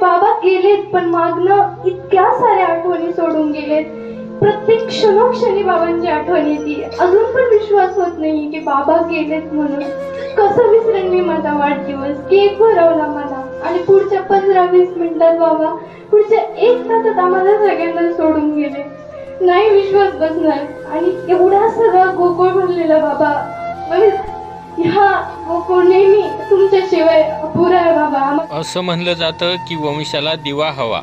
बाबा गेलेत पण मागणं इतक्या साऱ्या आठवणी सोडून गेलेत. प्रत्येक क्षणोक्षणी बाबांची आठवण येते. अजून पण विश्वास होत नाही की बाबा गेलेत म्हणून. कसं विसरेन मी माझा वाढदिवस? केक भरवला मला. आणि पुढच्या पंधरा वीस मिनिटात बाबा पुढच्या एक तासात आम्हाला सगळ्यांना सोडून गेले. नाही विश्वास बसणार. आणि एवढा सगळा गोकुळ भरलेला बाबा. म्हणजे असं म्हणलं जातं की वंशाला दिवा हवा.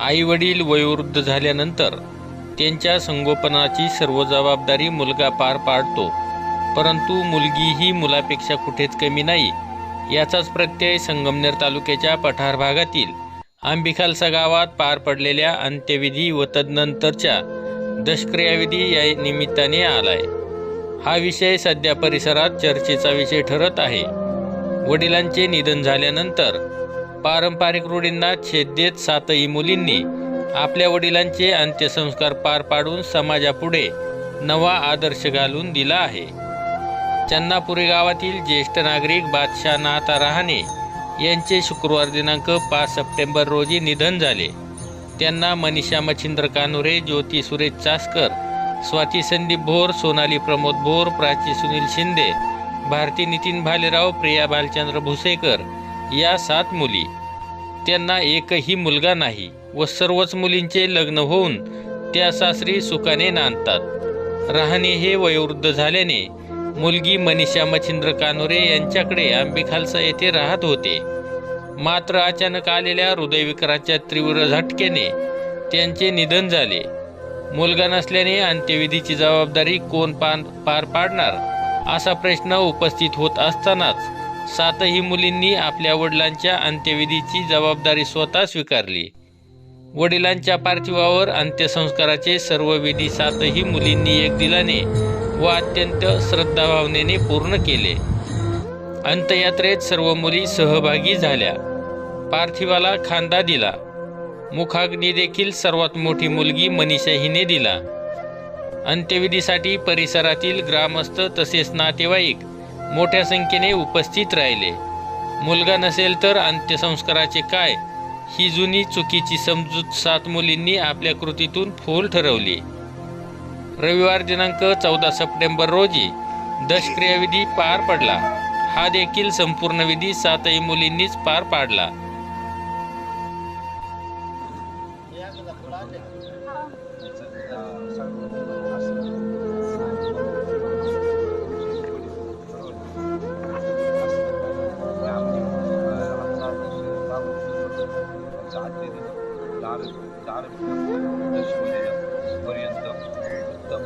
आई वडील वयोवृद्ध झाल्यानंतर त्यांच्या संगोपनाची सर्व जबाबदारी मुलगा पार पाडतो. परंतु मुलगीही मुलापेक्षा कुठेच कमी नाही. याचाच प्रत्यय संगमनेर तालुक्याच्या पठार भागातील आंबिखालसा गावात पार पडलेल्या अंत्यविधी व तदनंतरच्या दशक्रियाविधी या निमित्ताने आलाय. हा विषय सध्या परिसरात चर्चेचा विषय ठरत आहे. वडिलांचे निधन झाल्यानंतर पारंपरिक रूढींना छेद देत सातही मुलींनी आपल्या वडिलांचे अंत्यसंस्कार पार पाडून समाजापुढे नवा आदर्श घालून दिला आहे. चन्नापुरी गावातील ज्येष्ठ नागरिक बादशाह नाता रहाणे यांचे शुक्रवार दिनांक पाच सप्टेंबर रोजी निधन झाले. त्यांना मनीषा मच्छिंद्र कानुरे ज्योती सुरेश चासकर स्वाती संदीप भोर सोनाली प्रमोद भोर प्राची सुनील शिंदे भारती नितीन भालेराव प्रिया भालचंद्र भुसेकर या सात मुली. त्यांना एकही मुलगा नाही व सर्वच मुलींचे लग्न होऊन त्या सासरी सुखाने नांदतात. रहाणे हे वयोवृद्ध झाल्याने मुलगी मनीषा मच्छिंद्र कानोरे यांच्याकडे आंबेखालसा येथे राहत होते. मात्र अचानक आलेल्या हृदयविकाराच्या तीव्र झटक्याने त्यांचे निधन झाले. मुलगा नसल्याने अंत्यविधीची जबाबदारी कोण पान पार पाडणार? असा प्रश्न उपस्थित होत असतानाच सातही मुलींनी आपल्या वडिलांच्या अंत्यविधीची जबाबदारी स्वतः स्वीकारली. वडिलांच्या पार्थिवावर अंत्यसंस्काराचे सर्व विधी सातही मुलींनी एक दिलाने व अत्यंत श्रद्धाभावनेने पूर्ण केले. अंत्ययात्रेत सर्व मुली सहभागी झाल्या. पार्थिवाला खांदा दिला. मुखाग्नी देखील सर्वात मोठी मुलगी मनीषा हिने दिला. अंत्यविधीसाठी परिसरातील ग्रामस्थ तसेच नातेवाईक मोठ्या संख्येने उपस्थित राहिले. मुलगा नसेल तर अंत्यसंस्काराचे काय? ही जुनी चुकीची समजूत सात मुलींनी आपल्या कृतीतून फोल ठरवली. रविवार दिनांक चौदा सप्टेंबर रोजी दशक्रियाविधी पार पडला. हा देखील संपूर्ण विधी सातही मुलींनीच पार पाडला. पर्यंत उत्तम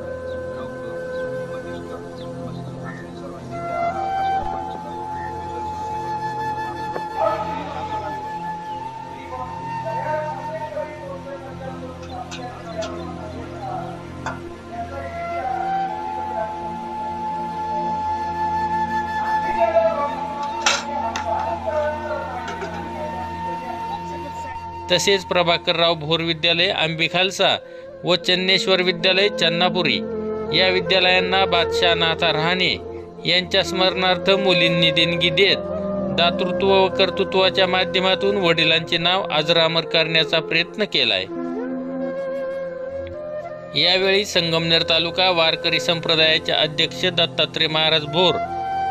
लवकर तसेच प्रभाकरराव भोर विद्यालय आंबिखालसा व चन्नेश्वर विद्यालय चन्नापुरी. या विद्यालयांना बादशाह नाथा रहाणे यांच्या स्मरणार्थ मुलींनी देणगी देत दातृत्व व कर्तृत्वाच्या माध्यमातून वडिलांचे नाव अजरामर करण्याचा प्रयत्न केलाय. यावेळी संगमनेर तालुका वारकरी संप्रदायाचे अध्यक्ष दत्तात्रय महाराज भोर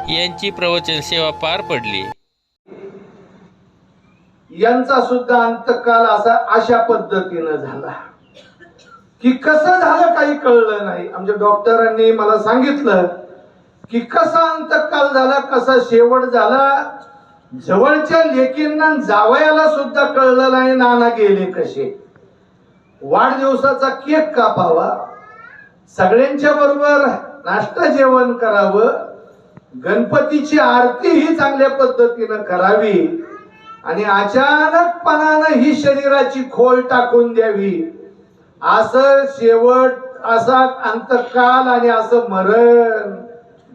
यांची प्रवचन सेवा पार पडली. यांचा सुद्धा अंतकाल असा अशा पद्धतीनं झाला. की कसं झालं काही कळलं नाही. आमच्या डॉक्टरांनी मला सांगितलं की कसा अंतकाल झाला कसा शेवट झाला जवळच्या लेकींना जावयाला सुद्धा कळलं नाही नाना गेले कसे. वाढदिवसाचा केक कापावा सगळ्यांच्या बरोबर नाश्ता जेवण करावं गणपतीची आरती ही चांगल्या पद्धतीनं करावी आणि अचानकपणानं ही शरीराची खोल टाकून द्यावी. असं शेवट असा अंतकाल आणि असं मरण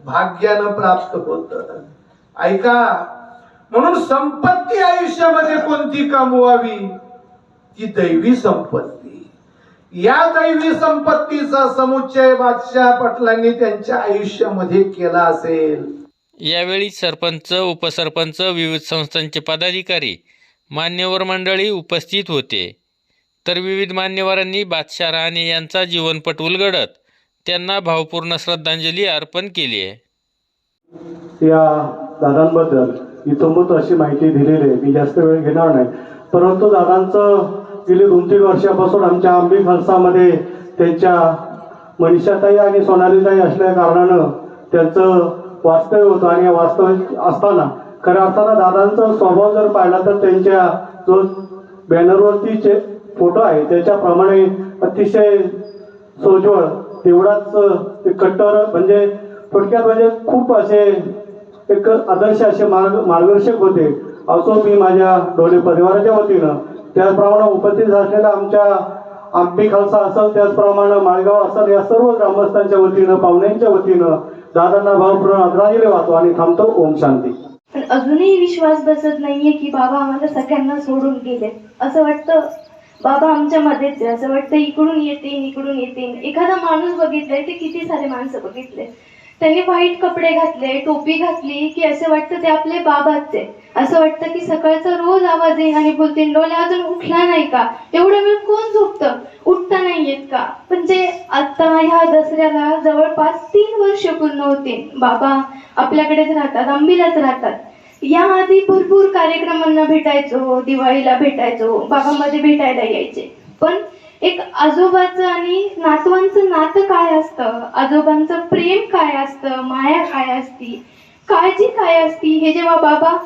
भाग्यानं प्राप्त होत. ऐका म्हणून संपत्ती आयुष्यामध्ये कोणती कमवावी? ती दैवी संपत्ती. या दैवी संपत्तीचा समुच्चय बादशाह पटलांनी त्यांच्या आयुष्यामध्ये केला असेल. यावेळी सरपंच उपसरपंच विविध संस्थांचे पदाधिकारी मान्यवर मंडळी उपस्थित होते. तर विविध मान्यवरांनी बादशाह रहाणे यांचा जीवनपट उलगडत त्यांना भावपूर्ण श्रद्धांजली अर्पण केली आहे. या दादांबद्दल इथंभूत अशी माहिती दिलेली आहे. मी जास्त वेळ घेणार नाही. परंतु दादांचं गेली दोन तीन वर्षापासून आमच्या आंबी खालसामध्ये त्यांच्या मनीषाताई आणि सोनालीताई असल्या कारणानं त्यांचं वास्तव्य होतं आणि या वास्तव्य असताना खऱ्या अर्थानं दादांचा स्वभाव जर पाहिला तर त्यांच्या जो बॅनरवरती जे फोटो आहे त्याच्याप्रमाणे अतिशय सोज्वळ तेवढाच एक कट्टर म्हणजे थोडक्यात म्हणजे खूप असे एक आदर्श असे मार्ग मार्गदर्शक होते. असो मी माझ्या डोळे परिवाराच्या वतीनं त्याचप्रमाणे उपस्थित असलेल्या आमच्या आंबी खालसा असेल त्याचप्रमाणे माळगाव असेल या सर्व ग्रामस्थांच्या वतीनं पाहुण्यांच्या वतीनं दादांना भावपूर्ण आदरांजली वाहतो आणि थांबतो. ओम शांती. पण अजूनही विश्वास बसत नाहीये की बाबा आम्हाला सगळ्यांना सोडून गेले. असं वाटतं बाबा आमच्या मध्येच असं वाटतं इकडून येतील इकडून येतील एखादा माणूस बघितलाय ते किती सारे माणसं बघितले. त्यांनी व्हाईट कपडे घातले टोपी घातली की असं वाटतं ते आपले बाबाचे. असं वाटतं की सकाळचा रोज आवाज येईल आणि बोलतील डोले अजून उठला नाही का? एवढ्या वेळ कोण झोपतं? उठता नाही येत का? पण जे आता ह्या दसऱ्याला जवळपास तीन वर्ष पूर्ण होते बाबा आपल्याकडेच राहतात आंबीलाच राहतात. याआधी भरपूर कार्यक्रमांना भेटायचो दिवाळीला भेटायचो बाबामध्ये भेटायला यायचे. पण एक आजोबाचं आणि नातवांचं नातं काय असतं? आजोबांचं प्रेम काय असतं? माया काय असती? काळजी काय असती? हे जेव्हा बाबा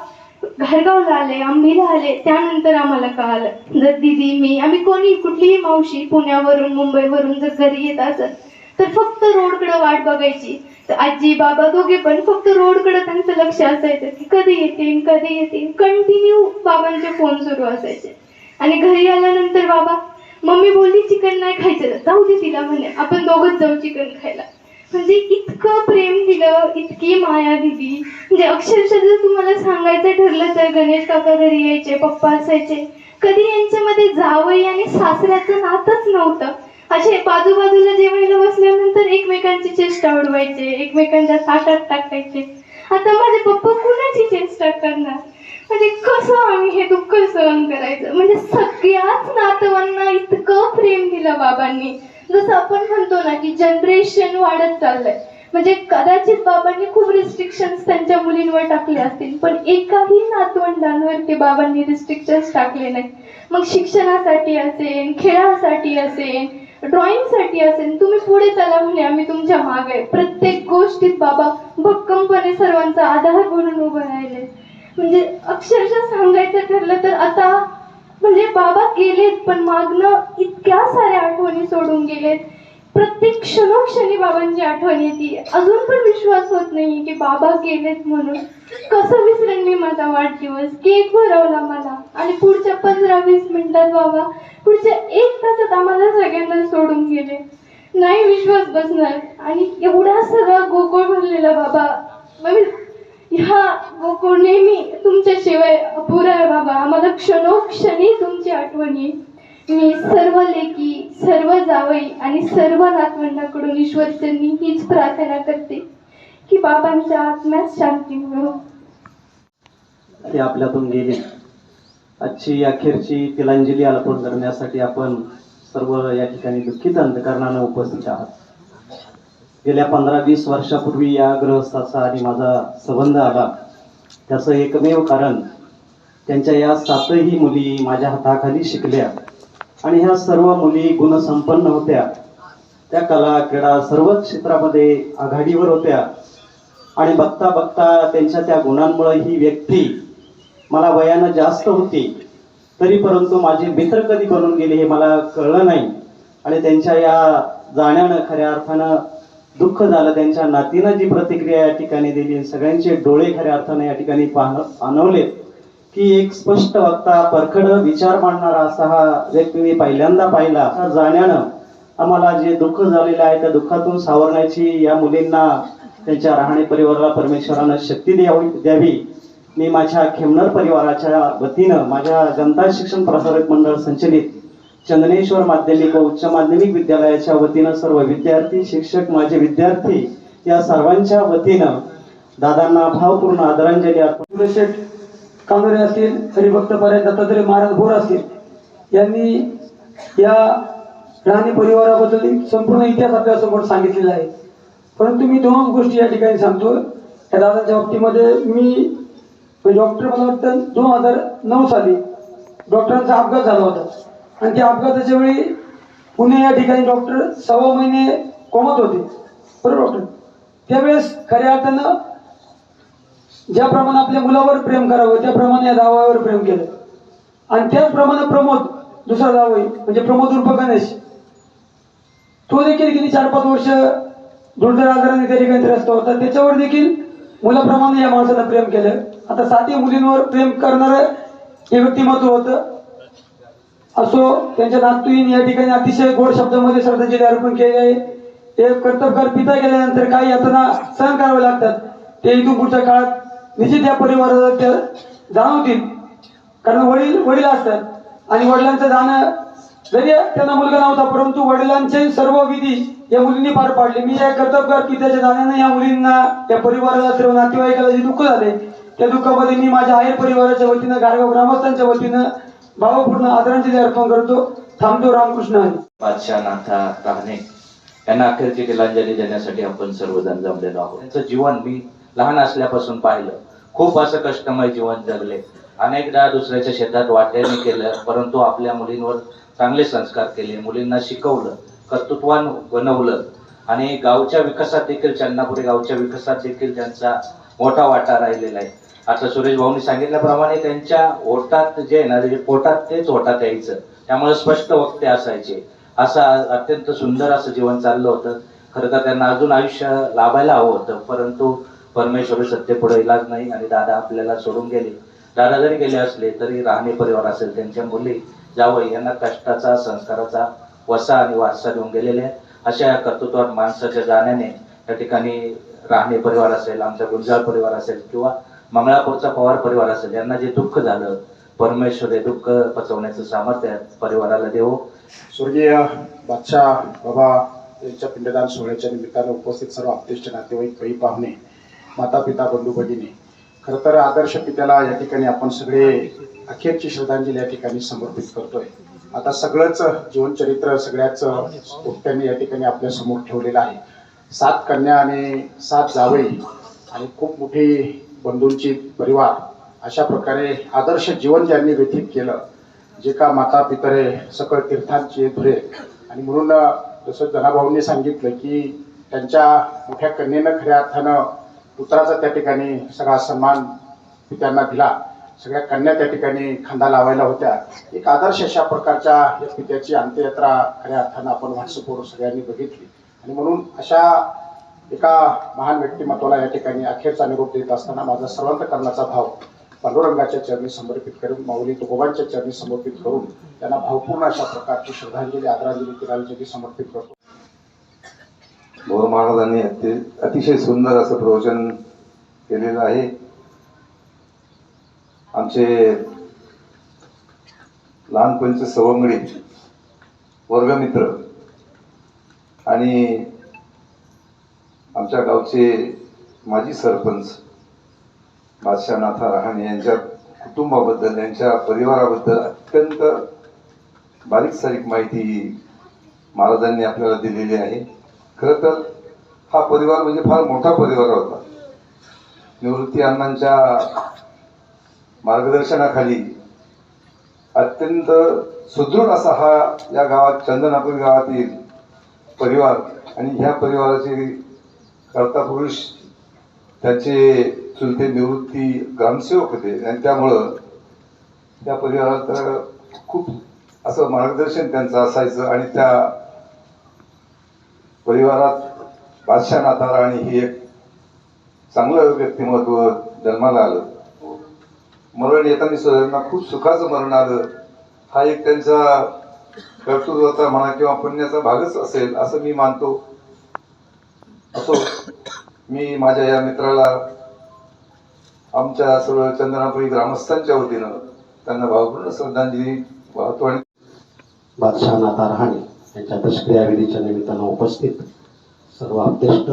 घरगावला आले आम्ही आले त्यानंतर आम्हाला कळालं. जर दिदी मी आम्ही कोणी कुठलीही मावशी पुण्यावरून मुंबईवरून जर घरी येत असत तर फक्त रोडकडे वाट बघायची. तर आजी बाबा दोघे पण फक्त रोडकडे त्यांचं लक्ष असायचं की कधी येतील कधी येतील. कंटिन्यू बाबांचे फोन सुरू असायचे. आणि घरी आल्यानंतर बाबा मम्मी बोलली चिकन नाही खायचं. जाऊ दे तिला म्हणे आपण दोघंच जाऊ चिकन खायला. म्हणजे इतकं प्रेम दिलं इतकी माया दिली. म्हणजे अक्षरशः जर तुम्हाला सांगायचं ठरलं तर गणेश काका घरी यायचे पप्पा असायचे. कधी यांच्यामध्ये जावई आणि सासऱ्याचं नातच नव्हतं. असे बाजूबाजूला जेवायला बसल्यानंतर एकमेकांची चेष्टा उडवायचे एकमेकांच्या ताटात टाकायचे. आता माझे पप्पा कुणाची चेष्टा करणार? म्हणजे कसं आम्ही हे दुःख सहन करायचं? म्हणजे सगळ्याच नातवांना इतकं प्रेम दिलं बाबांनी. जसं आपण म्हणतो ना की जनरेशन वाढत चाललंय. म्हणजे कदाचित बाबांनी खूप रिस्ट्रिक्शन त्यांच्या मुलींवर टाकले असतील पण एकाही नातवंडांवर ते बाबांनी रिस्ट्रिक्शन्स टाकले नाही मग शिक्षणासाठी असेल खेळासाठी असेल ड्रॉइंगसाठी असेल तुम्ही पुढे चला म्हणे आम्ही तुमच्या मागे प्रत्येक गोष्टीत बाबा भक्कमपणे सर्वांचा आधार म्हणून उभं राहिले. म्हणजे अक्षरशः सांगायचं ठरलं तर आता म्हणजे बाबा गेलेत पण मागणं इतक्या साऱ्या आठवणी सोडून गेलेत. प्रत्येक क्षणोक्षणी बाबांची आठवण येते. अजून पण विश्वास होत नाही की बाबा गेलेत म्हणून. कसं विसरेन मी माझा वाढदिवस? केक भरवला मला. आणि पुढच्या पंधरा वीस मिनिटात बाबा पुढच्या एक तासात आम्हाला सगळ्यांना सोडून गेले. नाही विश्वास बसणार. आणि एवढा सगळा गोकुळ भरलेला बाबा. म्हणजे ह्या गोकुळ नेहमी तुमच्याशिवाय अपुरा आहे बाबा. आम्हाला क्षणोक्षणी तुमची आठवण येईल. मी सर्व लेखी सर्व जावई आणि सर्व नातवंडाकडून ईश्वरचंनी हीच प्रार्थना करते की बाबांच्या आत्म्यात शांती मिळो ते आपल्यातून गेले. आजची अखेरची तिलांजली अर्पण करण्यासाठी आपण सर्व या ठिकाणी दुःखित अंधकारणानं उपस्थित आहात. गेल्या पंधरा वीस वर्षापूर्वी या ग्रहस्थाचा आणि माझा संबंध आला. त्याचं एकमेव कारण त्यांच्या या सातही मुली माझ्या हाताखाली शिकल्या. आणि ह्या सर्व मुली गुणसंपन्न होत्या. त्या कला क्रीडा सर्वच क्षेत्रामध्ये आघाडीवर होत्या. आणि बघता बघता त्यांच्या त्या गुणांमुळे ही व्यक्ती मला वयानं जास्त होती. तरी परंतु माझे मित्र कधी बनून गेले हे मला कळलं नाही. आणि त्यांच्या या जाण्यानं खऱ्या अर्थानं दुःख झालं त्यांच्या नातीनं जी प्रतिक्रिया या ठिकाणी दिली सगळ्यांचे डोळे खऱ्या अर्थानं या ठिकाणी पाहणं की एक स्पष्ट वक्ता परखड विचार मांडणारा असा हा व्यक्ती मी पहिल्यांदा पाहिला. जाण्यानं आम्हाला जे दुःख झालेलं आहे त्या दुःखातून सावरण्याची या मुलींना त्यांच्या राहणे परिवाराला परमेश्वरानं शक्ती द्यावी द्यावी. मी माझ्या खेमनर परिवाराच्या वतीनं माझ्या जनता शिक्षण प्रसारक मंडळ संचलित चंदनेश्वर माध्यमिक व उच्च माध्यमिक विद्यालयाच्या वतीनं सर्व विद्यार्थी शिक्षक माझे विद्यार्थी या सर्वांच्या वतीनं दादांना भावपूर्ण आदरांजली अर्पण शेठ कानोरे असतील हरिभक्त पर्यंत दत्तात्रय महाराज भोर असतील यांनी या राणी परिवाराबद्दल संपूर्ण इतिहास आपल्यासमोर सांगितलेला आहे. परंतु मी दोन गोष्टी या ठिकाणी सांगतो. या दादाच्या बाबतीमध्ये मी म्हणजे डॉक्टर मला वाटतं दोन हजार नऊ साली डॉक्टरांचा अपघात झाला होता. आणि त्या अपघाताच्या वेळी पुणे या ठिकाणी डॉक्टर सव्वा महिने कोमत होते. बरोबर डॉक्टर? त्यावेळेस खऱ्या अर्थानं ज्याप्रमाणे आपल्या मुलावर प्रेम करावं त्याप्रमाणे या दावावर प्रेम केलं. आणि त्याचप्रमाणे प्रमोद दुसरा जावई म्हणजे प्रमोद उर्फ गणेश. तो देखील गेली चार पाच वर्ष दुर्धर आजाराने त्या ठिकाणी त्रस्त होता. त्याच्यावर देखील मुलाप्रमाणे या माणसानं प्रेम केलं. आता साती मुलींवर प्रेम करणारं हे व्यक्तिमत्व होतं. असो त्यांच्या नातून या ठिकाणी अतिशय गोड शब्दामध्ये श्रद्धांजली अर्पण केली आहे. एक कर्तबगार पिता गेल्यानंतर काही यातना सहन करावे लागतात. ते इथून पुढच्या काळात निश्चित या परिवाराला त्या जाणवतील. कारण वडील वडील असतात. आणि वडिलांचं जाणं जरी त्यांना मुलगा नव्हता परंतु वडिलांचे सर्व विधी या मुलींनी पार पाडले. मी या कर्तबगार पित्याच्या जाण्याने या मुलींना या परिवाराला सर्व नातेवाईकाला जे दुःख झाले त्या दुःखामध्ये मी माझ्या आहेर परिवाराच्या वतीनं गारगाव ग्रामस्थांच्या वतीनं भावपूर्ण आदरांजली अर्पण करतो. थांबतो रामकृष्ण बादशाह नाथा राहणे यांना अखेरची तिलांजली देण्यासाठी आपण सर्वजण जमलेलो आहोत. त्यांचं जीवन मी लहान असल्यापासून पाहिलं. खूप असं कष्टमय जीवन जगले. अनेकदा दुसऱ्याच्या शेतात वाट्याने केलं परंतु आपल्या मुलींवर चांगले संस्कार केले मुलींना शिकवलं कर्तृत्वान बनवलं. आणि गावच्या विकासात देखील चन्नापुरी गावच्या विकासात देखील त्यांचा मोठा वाटा राहिलेला आहे. आता सुरेश भाऊनी सांगितल्याप्रमाणे त्यांच्या ओटात जे आहे ना जे पोटात तेच ओटात यायचं. त्यामुळे स्पष्ट वक्ते असायचे. असं अत्यंत सुंदर असं जीवन चाललं होतं. खरं तर त्यांना अजून आयुष्य लाभायला हवं होतं परंतु परमेश्वरी सत्य पुढे इलाज नाही आणि दादा आपल्याला सोडून गेले. दादा जरी गेले असले तरी राहणे परिवार असेल त्यांच्या मुली जावं यांना कष्टाचा संस्काराचा वसा आणि वारसा देऊन गेलेले आहेत. अशा कर्तृत्वात माणसाच्या जाण्याने या ठिकाणी राहणे परिवार असेल आमचा गुंजाळ परिवार असेल किंवा मंगळापूरचा पवार परिवार असेल यांना जे दुःख झालं परमेश्वर हे दुःख पचवण्याचं सामर्थ्य परिवाराला देवो. स्वर्गीय बादशाह बाबा यांच्या पिंडदान सोहळ्याच्या निमित्तानं उपस्थित सर्व आपतेष्ट नातेवाईक काही पाहुणे माता पिता बंधू भगिनी खरं तर आदर्श पित्याला या ठिकाणी आपण सगळे अखेरची श्रद्धांजली या ठिकाणी समर्पित करतोय. आता सगळंच जीवनचरित्र सगळ्याच उपट्यांनी या ठिकाणी आपल्यासमोर ठेवलेलं आहे. सात कन्या आणि सात जावई आणि खूप मोठी बंधूंची परिवार अशा प्रकारे आदर्श जीवन ज्यांनी व्यतीत केलं जे का माता पितरे सकळ तीर्थांचे धुरे. आणि म्हणून जसं जनाभाऊंनी सांगितलं की त्यांच्या मोठ्या कन्येनं खऱ्या अर्थानं पुत्राचा त्या ठिकाणी सगळा सन्मान पित्यांना दिला. सगळ्या कन्या त्या ठिकाणी खांदा लावायला होत्या. एक आदर्श अशा प्रकारच्या या पित्याची अंत्ययात्रा खऱ्या अर्थानं आपण व्हॉट्सअपवर सगळ्यांनी बघितली. आणि म्हणून अशा एका महान व्यक्तिमत्वाला या ठिकाणी अखेरचा निरोप देत असताना माझा सर्वांतकरणाचा भाव पांडुरंगाच्या चरणी समर्पित करून माऊली तुकोबांच्या चरणी समर्पित करून त्यांना भावपूर्ण अशा प्रकारची श्रद्धांजली आदरांजली तिलांजली समर्पित करतो. भोर महाराजांनी अति अतिशय सुंदर असं प्रवचन केलेलं आहे. आमचे लहानपणीचे सवंगडी वर्गमित्र आणि आमच्या गावचे माजी सरपंच बादशाहनाथा रहाणे यांच्या कुटुंबाबद्दल यांच्या परिवाराबद्दल अत्यंत बारीक सारीक माहिती महाराजांनी आपल्याला दिलेली आहे. खरं तर हा परिवार म्हणजे फार मोठा परिवार होता. निवृत्ती अण्णांच्या मार्गदर्शनाखाली अत्यंत सुदृढ असा हा या गावात चंदनापूर गावातील परिवार आणि ह्या परिवाराची कर्ता पुरुष त्याचे चुलते निवृत्ती ग्रामसेवक होते. आणि त्यामुळं त्या परिवारात खूप असं मार्गदर्शन त्यांचं असायचं आणि त्या परिवारात बादशाह नाथा राणी ही एक चांगलं व्यक्तिमत्व जन्माला आलं. मरण येताना सगळ्यांना खूप सुखाचं मरण आलं. हा एक त्यांचा कर्तृत्वाचा म्हणा किंवा पुण्याचा भागच असेल असं मी मानतो. असो मी माझ्या या मित्राला आमच्या सर्व चंदनापुरी ग्रामस्थांच्या वतीनं त्यांना भावपूर्ण श्रद्धांजली वाहतो आणि बादशाह नाथा रहाणे यांच्या दशक्रियाविधीच्या निमित्तानं उपस्थित सर्व अध्यक्ष.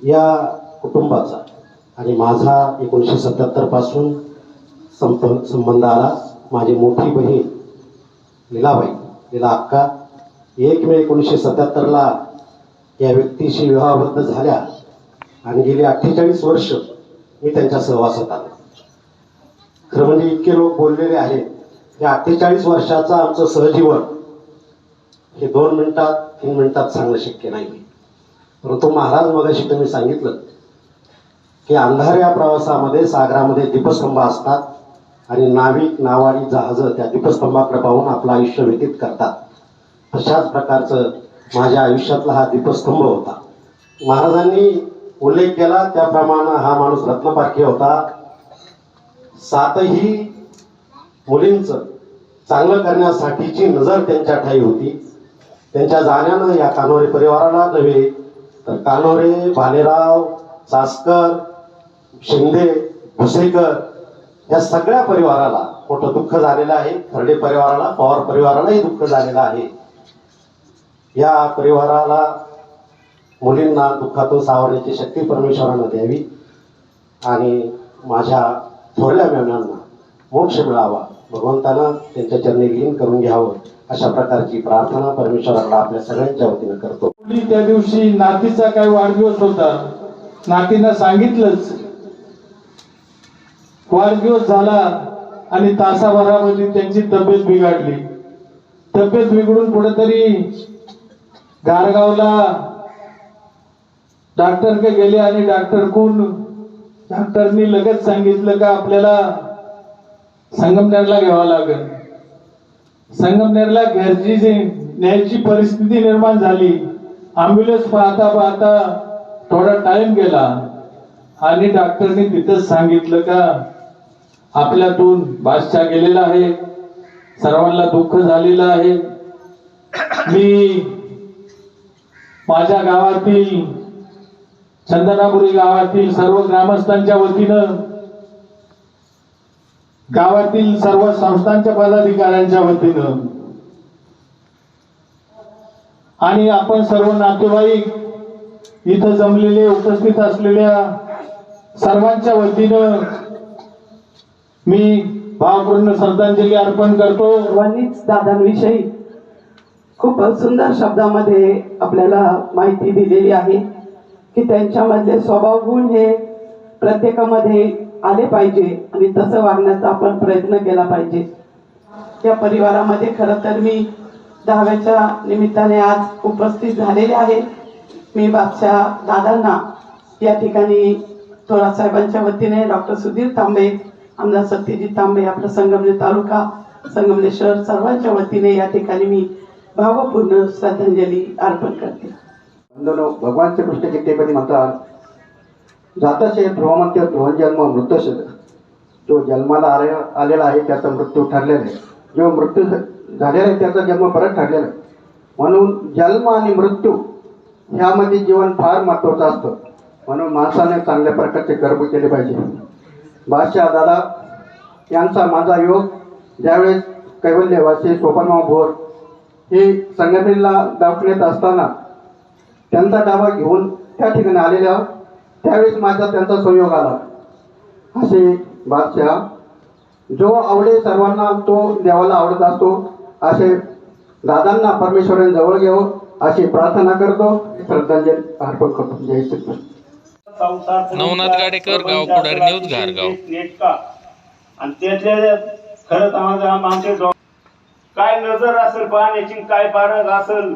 या कुटुंबाचा आणि माझा एकोणीसशे सत्याहत्तरपासून संप संबंध आला. माझी मोठी बहीण लीलाबाई लीला अक्का एक मे एकोणीसशे सत्याहत्तरला या व्यक्तीशी विवाहबद्ध झाल्या आणि गेली अठ्ठेचाळीस वर्ष मी त्यांच्या सहवासात आलो. खरं म्हणजे इतके लोक बोललेले आहेत या अठ्ठेचाळीस वर्षाचं आमचं सहजीवन हे दोन मिनिटात तीन मिनिटात सांगणं शक्य नाही. परंतु महाराज मगाशी तुम्ही सांगितलं की अंधाऱ्या प्रवासामध्ये सागरामध्ये दीपस्तंभ असतात आणि नाविक नावाडी जहाजं त्या दीपस्तंभाकडे पाहून आपलं आयुष्य व्यतीत करतात. तशाच प्रकारचं माझ्या आयुष्यातला हा दीपस्तंभ होता. महाराजांनी उल्लेख केला त्याप्रमाणे हा माणूस रत्नपारखी होता. सातही मुलींचं चांगलं करण्यासाठीची नजर त्यांच्या ठाई होती. त्यांच्या जाण्यानं या कानोरे परिवाराला नव्हे तर कानोरे भालेराव सासकर शिंदे भुसेकर या सगळ्या परिवाराला मोठं दुःख झालेलं आहे. खर्डे परिवाराला पवार परिवारालाही दुःख झालेलं आहे. या परिवाराला मुलींना दुःखातून सावरण्याची शक्ती परमेश्वरानं द्यावी आणि माझ्या थोरल्या मेहनांना मोक्ष मिळावा. भगवंतानं त्यांच्या चरणी लीन करून घ्यावं अशा प्रकारची प्रार्थना परमेश्वराला आपल्या सगळ्यांच्या वतीनं करतो. त्या दिवशी नातीचा काही वाढदिवस होता. नातीनं सांगितलंच. वाढदिवस झाला आणि तासाभरामध्ये त्यांची तब्येत बिघडली. तब्येत बिघडून कुठेतरी गारगावला डॉक्टरकडे गेले आणि डॉक्टर कोण? डॉक्टरनी लगेच सांगितलं का आपल्याला संगमनेरला घ्यावं लागेल. संगमनेरला घरची न्यायची परिस्थिती निर्माण झाली अँब्युलन्स पाहता पाहता थोडा टाइम गेला आणि डॉक्टरने तिथंच सांगितलं का आपल्यातून बादशाह गेलेला आहे सर्वांना दुःख झालेलं आहे. मी माझ्या गावातील चंदनापुरी गावातील सर्व ग्रामस्थांच्या वतीनं गावातील सर्व संस्थांच्या पदाधिकाऱ्यांच्या वतीनं आणि आपण सर्व नातेवाईक इथं जमलेले उपस्थित असलेल्या सर्वांच्या वतीनं मी भावपूर्ण श्रद्धांजली अर्पण करतो. दादांविषयी खूप सुंदर शब्दामध्ये आपल्याला माहिती दिलेली आहे की त्यांच्यामधले स्वभाव गुण हे प्रत्येकामध्ये आले पाहिजे आणि तसं वागण्याचा आपण प्रयत्न केला पाहिजे. या परिवारामध्ये खरं तर मी दहाव्याच्या निमित्ताने आज उपस्थित झालेले आहे. मी बादशाह दादांना या ठिकाणी थोरा साहेबांच्या वतीने डॉक्टर सुधीर तांबे आमदार सत्यजित तांबे आपला संगमनेर तालुका संगमनेर शहर सर्वांच्या वतीने या ठिकाणी मी भावपूर्ण श्रद्धांजली अर्पण करते. बंधनो भगवान श्रीकृष्ण गीतेमध्ये म्हणतात जातसे ध्रुवमंत्य ध्रुवजन्म मृतश जो जन्माला आले आलेला आहे त्याचा मृत्यू ठरलेला आहे. जो मृत्यू झालेला आहे त्याचा जन्म परत ठरलेला आहे. म्हणून जन्म आणि मृत्यू ह्यामध्ये जीवन फार महत्त्वाचं असतं. म्हणून माणसाने चांगल्या प्रकारचे कर्म केले पाहिजे. बादशाह दादा यांचा माझा योग ज्यावेळेस कैवल्यवासी सोपानराव भोर हे संघटनेला दवाखान्यात असताना त्यांचा डाबा घेऊन त्या ठिकाणी आलेल्या त्यावेळेस माझा त्यांचा संयोग आला. असे बादशाह जो आवडे सर्वांना तो देवाला आवडत असतो असे दादांना परमेश्वराने जवळ घ्यावं अशी प्रार्थना करतो. श्रद्धांजली अर्पण करतो. जय श्रीकृष्ण. नवनाथ गाडेकर गाव पुढारी न्यूज घारगाव नेटका आणि त्यातल्या खरंच आमचे काय नजर असेल पाहण्याची काय पारख असेल?